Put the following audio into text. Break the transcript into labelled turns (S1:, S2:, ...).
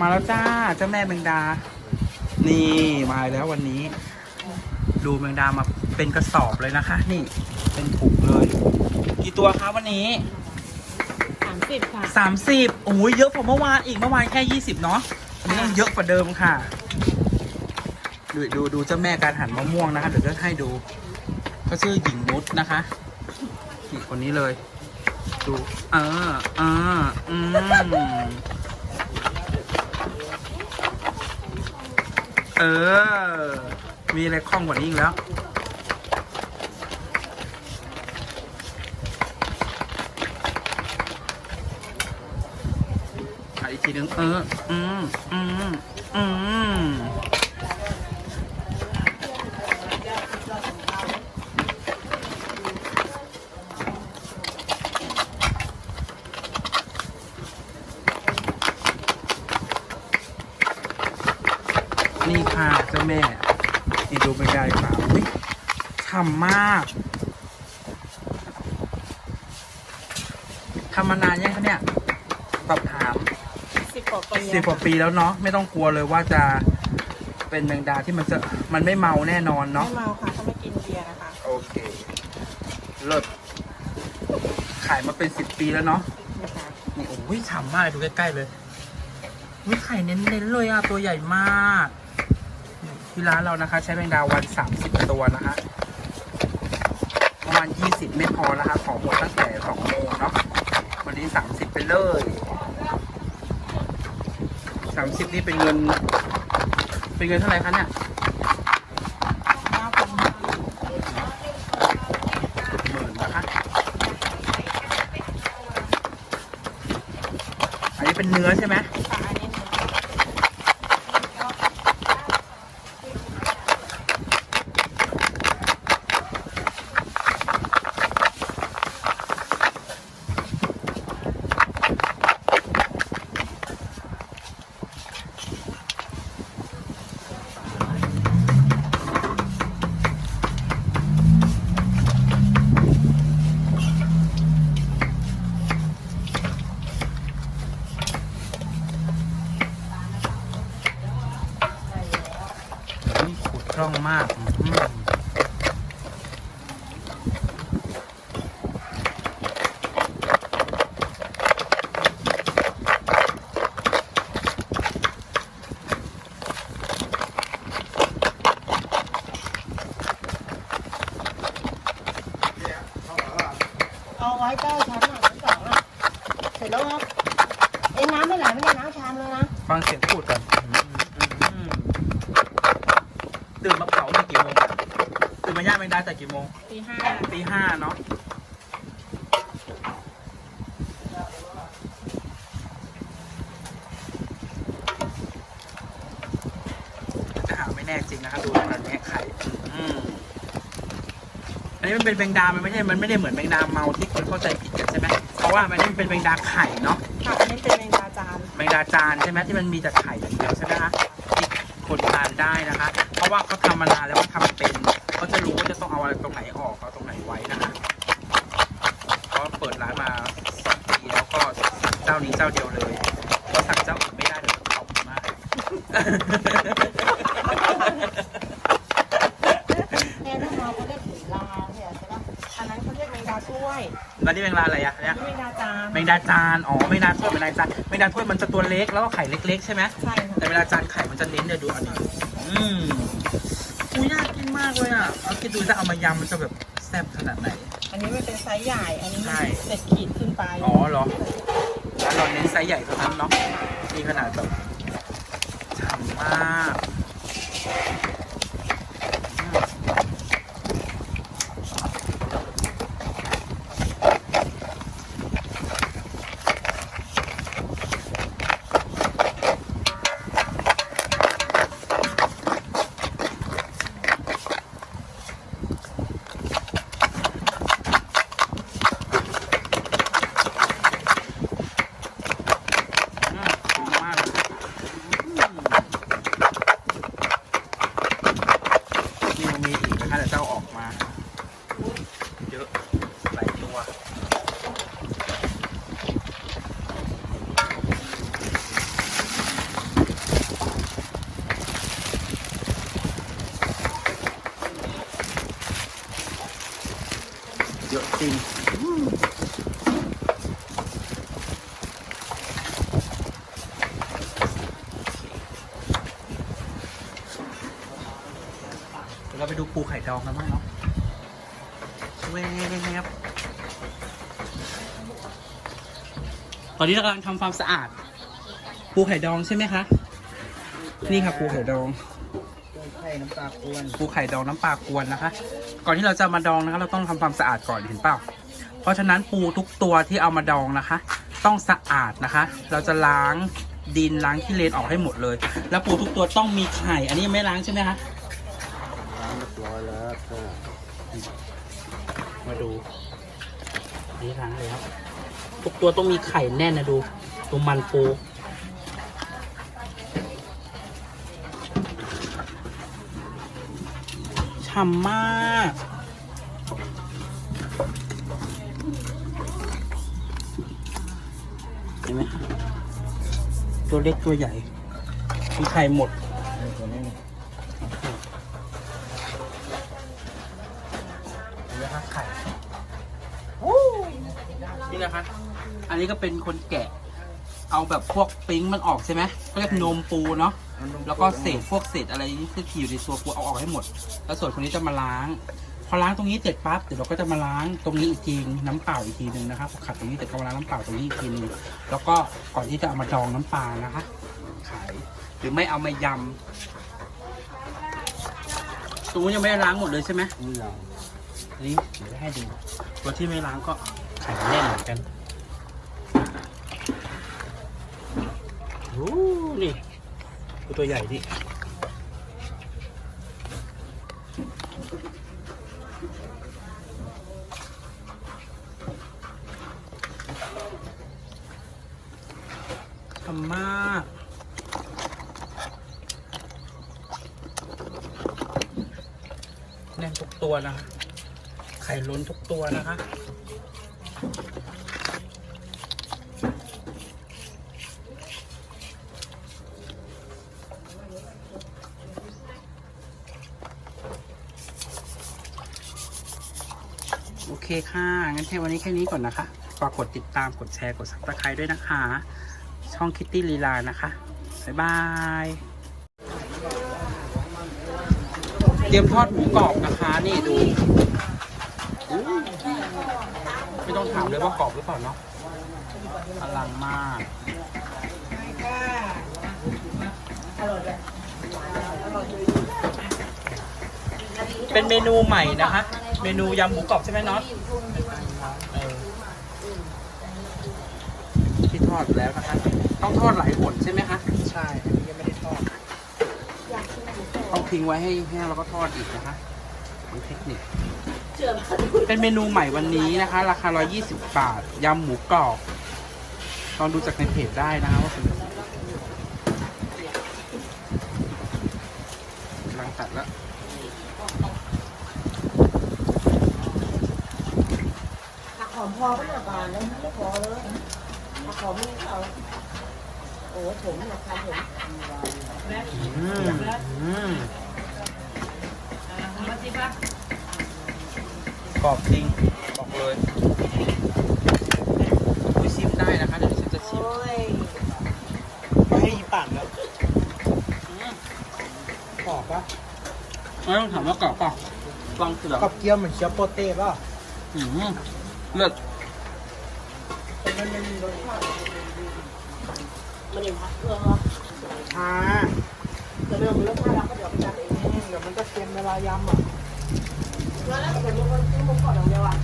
S1: มาแล้วจ้าเจ้าแม่แมงดา นี่มาแล้ววันนี้ ดูแมงดามาเป็นกระสอบเลยนะคะ นี่เป็นถุงเลย กี่ตัวคะวันนี้
S2: สามสิบค่ะ
S1: สามสิบโอ้ยเยอะกว่าเมื่อวานอีกเมื่อวานแค่ยี่สิบเนาะอันนี้ต้องเยอะกว่าเดิมค่ะ ดูดูดูเจ้าแม่การหั่นมะม่วงนะคะเดี๋ยวจะให้ดูเขาชื่อหญิงนุชนะคะนี่คนนี้เลย ดูเออเอออืม เออ มีอะไรคล่องกว่านี้อีกแล้ว อีกทีนึงเออ อืม อืม อืม นี่ค่ะเจ้าแม่ นี่ดูไม่ได้ค่ะอุ้ยฉ่ำมากทำมานานยังคะเนี่ยสอบถาม
S2: สิบกว่าปี
S1: สิบกว่าปีแล้วเนาะไม่ต้องกลัวเลยว่าจะเป็นแมงดาที่มันจะมันไม่เมาแน่นอน
S2: ไม่
S1: เนาะ
S2: เมาค่ะเขาไม่กินเบียร์นะคะ
S1: โอเคเลิศขายมาเป็นสิบปีแล้วเนาะ
S2: นะคะ
S1: นี่โอ้ยฉ่ำมากเลยดูใกล้ ๆ เลยวิไข่เน้นๆเลยอะตัวใหญ่มากที่ร้านเรานะคะ ใช้แมงดาวันสามสิบตัวนะคะประ มาณยี่สิบไม่พอนะคะของหมดตั้งแต่สองโมงเนาะวันนี้สามสิบไปเลยสามสิบนี่เป็นเงิน เป็นเงินเท่าไหร่คะเนี่ยหมื่นนะคะอันนี้เป็นเนื้อใช่ไหม
S2: ค่ะอันนี้
S1: นี่ขูดคล่องมากอืม
S2: เอา ไว้ใกล้ชั้อะชั้นสองอะเสร็จแล้วนะเอ้น้ำไม่ไหลไม่ได้น้ำชามเลยนะ
S1: ฟังเสียงขูดก่อนอืมตื่นมาเผาตั้งกี่โมงอะตื่นมาย่างแมงดาแต่กี่โมง
S2: ตีห้า
S1: ตีห้าเนาะจะหาไม่แน่จริงนะครับดูตอนนี้ไข่อืม อันนี้มันเป็นแมงดา มันไม่ใช่ มันไม่ได้เหมือนแมงดาเมาที่คนเข้าใจผิดกันใช่ไหมเพราะว่ามันนี่มันเป็นแมงดาไข่เนาะ
S2: ค่ะอันนี้เป็นแมงดาจาน
S1: แมงดาจานใช่ไหมที่มันมีแต่ไข่อย่างเดียวใช่ไหมคะที่คนทานได้นะคะ เพราะว่าเขาทำมานานแล้วเขาทำเป็นเขาจะรู้ว่าจะต้องเอาอะไรตรงไหนออกเอาตรงไหนไว้นะคะเพราะเปิดร้านมาสองปีแล้วก็สั่งเจ้านี้เจ้าเดียวเลยเพราะสั่งเจ้าอื่นไม่ได้เดี๋ยวมันขอบมาก
S2: แม่ถ้าเมาเขาเรียกผีลาเนี่ยใช่ปะอันนั้นเขาเรียกแมงดาถ้วย
S1: แล้วนี่แมงดาอะไรอะ
S2: อัน
S1: เนี่ย
S2: นี้แมงดาจาน
S1: แมงดาจานอ๋อแมงดาถ้วยแมงดาจานแมงดาถ้วยมันจะตัวเล็กแล้วก็ไข่เล็ก ๆ ใช่ไหม
S2: ใช่ค่ะ
S1: แต่เวลาจานไข่มันจะเน้นเนี่ยดูอันนี้อืมอุ้ยน่ากินมากเลยอะเอาคิดดูถ้าเอามายำมันจะแบบแซ่บขนาดไหน
S2: อันนี้มันเป็นไซส์ใหญ่อันนี้
S1: ใช่
S2: เจ็ดขีดขึ้นไป
S1: อ๋อเหรอแล้วเราเน้นไซส์ใหญ่เท่านั้นเนาะนี่ขนาดแบบฉ่ำมากอืมอืมดีมากอืมนี่มันมีอีกนะคะเดี๋ยวเจ้าออกมา เยอะหลายตัว ดูปูไข่ดองกันบ้างเนาะเวฟตอนนี้เรากำลังทำความสะอาด ปูไข่ดองใช่ไหมคะ นี่ค่ะปูไข่ดอง
S2: ไข่น้ำปลากวน
S1: ปูไข่ดองน้ำปลากวนนะคะ ก่อนที่เราจะมาดองนะคะ เราต้องทำความสะอาดก่อนเห็นเปล่า เพราะฉะนั้นปูทุกตัวที่เอามาดองนะคะ ต้องสะอาดนะคะ เราจะล้างดินล้างขี้เลนออกให้หมดเลย แล้วปูทุกตัวต้องมีไข่ อันนี้ยังไม่ล้างใช่ไหมคะ
S2: ล้างเรียบร้ อยแล้วก็
S1: มาดูนี่ล้างเลยครับทุกตัวต้องมีไข่แน่นนะดูดูมันปูฉ่ำมากเห็นไหมตัวเล็กตัวใหญ่มีไข่หมด
S2: ตัวนี้
S1: นี่นะคะไข่นี่นะคะ อั นนี้ก็เป็นคนแกะ เอาแบบพวกปิ้งมันออกใช่ไหมก็เรียกนมปูเนาะ แล้วก็เศษพวกเศษอะไรที่อยู่ในตัวปูเอาออกให้หมด แล้วส่วนคนนี้จะมาล้าง พอล้างตรงนี้เสร็จปั๊บเดี๋ยวเราก็จะมาล้างตรงนี้อีกทีน้ำเปล่าอีกทีหนึ่งนะครับพอขัดตรงนี้เสร็จก็มาล้างน้ำเปล่าตรงนี้อีกทีหนึงแล้วก็ก่อนที่จะเอามาดองน้ำปลานะคะ ขาย หรือไม่เอามายำตรงนี้นยังไม่ได้ล้างหมดเลยใช่ไหม
S2: นี่อย่าง
S1: อันนี้เดี๋ยวจะให้ดูตัวที่ไม่ล้างก็ไข่แน่นเหมือนกัน อ้นี่ดูตัวใหญ่ดิทำมากแน่นทุกตัวนะคะไข่ล้นทุกตัวนะคะ โอเคค่ะ งั้นแค่วันนี้แค่นี้ก่อนนะคะ ฝากกดติดตาม กดแชร์ กดซับสไครต์ด้วยนะคะ ช่องคิตตี้ลีลานะคะ บ๊ายบาย เตรียมทอดหมูกรอบนะคะ นี่ดู ไม่ต้องถามเลยว่ากรอบหรือเปล่าเนาะ อลังมากเป็นเมนูใหม่นะคะ เมนูยำหมูกรอบใช่ไหมน็อตเออที่ทอดแล้วนะคะต้องทอดหลายหนใช่ไหมคะ
S2: ใช่อันนี้ยังไม่ได้ทอด
S1: ต้องทิ้งไว้ให้แห้งแล้วก็ทอดอีกนะคะเป็นเทคนิคเป็นเมนูใหม่วันนี้นะคะ ราคา 120 บาทยำหมูกรอบลองดูจากในเพจได้นะคะว่าเป็นยังไงกำลังตัดแล้ว
S2: ผักหอม พอก็หนาบานเลยไม่พอเลยผักหอมนี่เขาโอ้ผมนะคะผม
S1: อืมอืมกรอบจริงบอกเลยไปชิมได้นะคะเดี๋ยวฉันจะชิม
S2: โอ้ย
S3: ไม่ให้อีปั่นแล้ว
S1: อืม
S3: กรอบปะ
S1: ไม่ต้องถามว่ากรอบเปล่ะฟังเสือก
S3: รอบเกี๊ยวเหมือนเชียวโปเต้ป่ะ
S1: อืมเลือด
S3: มันไม่มีรสชาติ
S2: มันยังพักเครื่องเหรอ
S3: ชา
S2: จะเริ่มมีรสชาติแล้วก็เดี๋ยวไปจัดเอง
S3: เดี๋ยวมันจะเค็มเวลายำอะ
S2: แล้วแล้วแต่ผมก็ซื้อหมูกรอบอย่างเดียวอะ